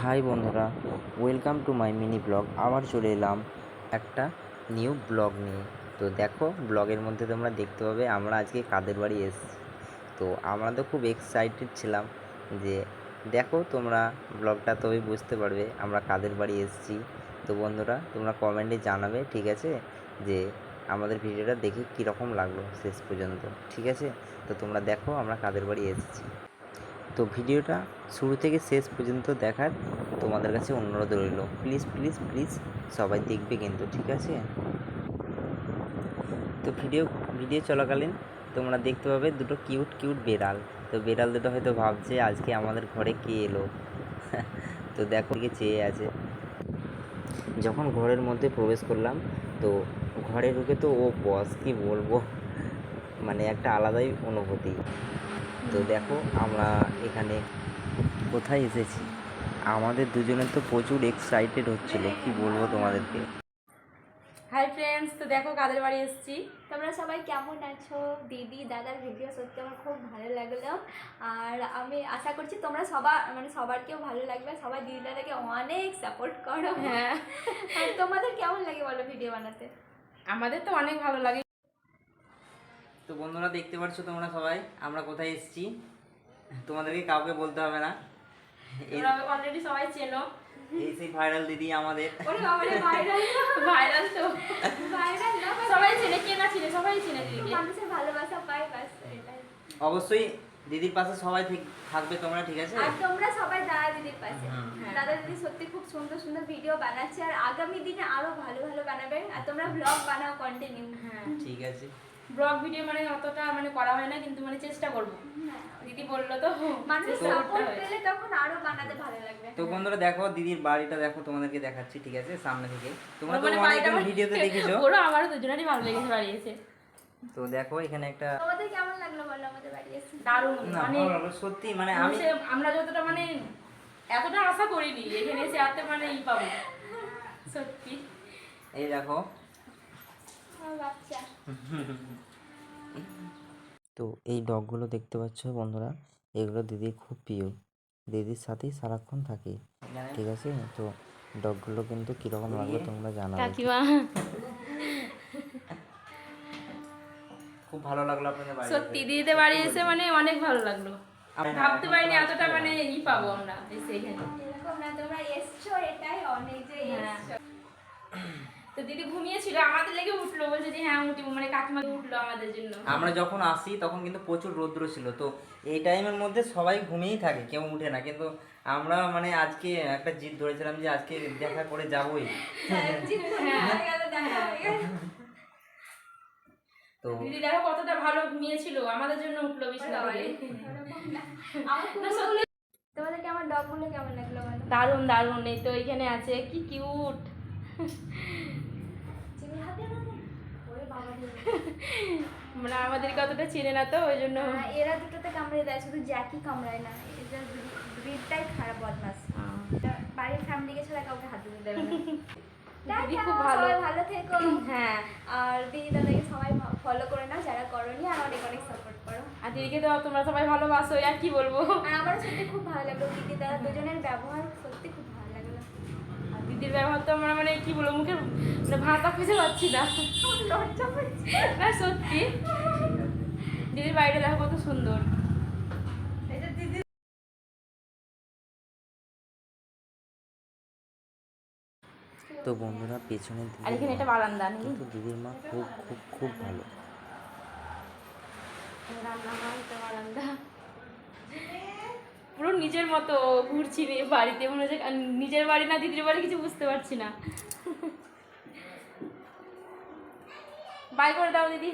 High বন্ধুরা welcome to my mini blog আবার চলে এলাম একটা নিউ ব্লগ নিয়ে। তো দেখো ব্লগের মধ্যে তোমরা দেখতে পাবে, আমরা আজকে কাদের বাড়ি এসেছি। তো আমরা তো খুব এক্সাইটেড ছিলাম যে, দেখো তোমরা ব্লগটা তবে বুঝতে পারবে, আমরা কাদের বাড়ি এসেছি। তো বন্ধুরা, তোমরা কমেন্টে জানাবে, ঠিক আছে? যে আমাদের ভিডিওটা দেখে কীরকম লাগল শেষ পর্যন্ত, ঠিক আছে? তো তোমরা দেখো আমরা কাদের বাড়ি এসেছি। তো ভিডিওটা শুরু থেকে শেষ পর্যন্ত দেখার তোমাদের কাছে অনুরোধ রইল। প্লিজ প্লিজ প্লিজ সবাই দেখবে কিন্তু, ঠিক আছে? তো ভিডিও ভিডিও চলাকালীন তোমরা দেখতে পাবে দুটো কিউট কিউট বেড়াল। তো বেড়াল দুটো হয়তো ভাবছে, আজকে আমাদের ঘরে কে এলো? তো দেখো দিকে চেয়ে আছে। যখন ঘরের মধ্যে প্রবেশ করলাম, তো ঘরে ঢুকে তো, ও বস কি বলব? মানে একটা আলাদাই অনুভূতি। তো দেখো আমরা এখানে কোথায় এসেছি? আমাদের দুজনের তো প্রচুর এক্সাইটেড হচ্ছিল কি বলব তোমাদেরকে? হাই ফ্রেন্ডস তো দেখো কাদের বাড়ি এসেছি। তোমরা সবাই কেমন আছো? দিদি দাদার ভিডিও সত্যি আমার খুব ভালো লাগল। আর আমি আশা করছি তোমরা সবার মানে সবারকেও ভালো লাগবে। সবাই দিদি দাদাকে অনেক সাপোর্ট করো। হ্যাঁ। তোমাদের কেমন লাগে বলো ভিডিও বানাতে? আমাদের তো অনেক ভালো লাগে। তো বন্ধুরা দেখতে পাচ্ছ তোমরা সবাই আমরা কোথায় এসেছি? তোমাদেরকে কাউকে বলতে হবে না। অলরেডি সবাই চেনো। এই সেই ভাইরাল দিদি আমাদের। ওরে বাবারে ভাইরাল ভাইরাল তো। ভাইরাল না সবাই চেনে কে না চিনে সবাই চিনে দিদিকে। মানুষের ভালোবাসা পাই বাস অবশ্যই দিদির পাশে সবাই থাকবে তোমরা ঠিক আছে? আর তোমরা সবাই দাদা দিদির পাশে। হ্যাঁ। দাদা দিদি সত্যি খুব সুন্দর সুন্দর ভিডিও বানাচ্ছে আর আগামী দিনে আরও ভালো ভালো বানাবে। আর তোমরা ব্লগ বানাও কন্টিনিউ হ্যাঁ ঠিক আছে। ব্লগ ভিডিও মানে অতটা মানে করা হয় না কিন্তু মানে চেষ্টা করব। দিদি বলল তো মানুষ সাপোর্ট পেলে তখন আরও বানাতে ভালো লাগবে। তো বন্ধুরা দেখো দিদির বাড়িটা দেখো তোমাদেরকে দেখাচ্ছি ঠিক আছে সামনে থেকে। তোমরা তো মানে অনেক বাড়িটা ভিডিওতে দেখেছ। ওরও আমারও দুজনেরই ভালো লেগেছে বাড়ি এসে তো দেখো এখানে একটা তোমাদের কেমন লাগল বলো আমাদের বাড়ি এসে? দারুণ মানে সত্যি মানে আমি আমরা যতটা মানে এতটা আশা করিনি এখানে এসে এত মানে ই পাবো। সত্যি। এই দেখো তো এই ডগগুলো দেখতে পাচ্ছ বন্ধুরা? এগুলো দিদির খুব প্রিয়। দিদির সাথেই সারাক্ষণ থাকে ঠিক আছে? তো ডগগুলো কিন্তু কীরকম লাগল তোমরা জানাবে খুব ভালো লাগল আপনাদের বাড়ি সত্যি দিদিদের বাড়ি এসে মানে অনেক ভালো লাগল। ভাবতে পারিনি এতটা মানে ই পাবো আমরা এসে এখানে। এরকম না তোমরা এসছো এটাই অনেক যে হ্যাঁ। এসছো। তো দিদি ঘুমিয়েছিল আমাদের লেগে উঠল বলছে যে হ্যাঁ উঠবো মানে কাকিমা উঠল আমাদের জন্য। আমরা যখন আসি তখন কিন্তু প্রচুর রৌদ্র ছিল তো এই টাইমের মধ্যে সবাই ঘুমিয়েই থাকে কেউ উঠে না কিন্তু আমরা মানে আজকে একটা জিদ ধরেছিলাম যে আজকে দেখা করে যাবোই। হয়ে হয়ে। তো দিদি দেখো কতটা ভালো ঘুমিয়েছিল আমাদের জন্য উঠল বিছানা তোমাদেরকে আমার ডগগুলো কেমন লাগল বলো? দারুণ দারুণ এই তো এখানে আছে কি কিউট মানে আমাদেরকে অতটা চেনে না তো ওই জন্য হ্যাঁ, এরা দুটোতে কামড়ে দেয় শুধু জ্যাকি কামড়ায় না এটা ব্রিডটাই খারাপ বদমাস। বাড়ির ফ্যামিলিকে ছাড়া কাউকে হাত দিতে দেবে না। দিদি খুব ভালো। ভালো থেকো। হ্যাঁ। আর দিদি দাদাকে সবাই ফলো করে নাও যারা করনি আর অনেক অনেক সাপোর্ট করো। আর দিদিকে তো তোমরা সবাই ভালোবাসো আর কি বলব? আর আমার সত্যি খুব ভালো লাগল দিদি দাদা দুজনের ব্যবহার সত্যি খুব ভালো লাগল আর দিদির ব্যবহার তো আমরা মানে কি বলব মুখে মানে ভাষা খুঁজে পাচ্ছি না। না সত্যি। দিদির বাড়িটা দেখো কত সুন্দর। তো বন্ধুরা পেছনে আর এখানে দিদির মা বারান্দা কিন্তু দিদির মা খুব খুব খুব ভালো। রান্না বারান্দা। পুরো নিজের মতো ঘুরছি বাড়িতে। মনে হচ্ছে নিজের বাড়ি না দিদির বাড়ি কিছু বুঝতে পারছি না। বাই করে দাও দিদি।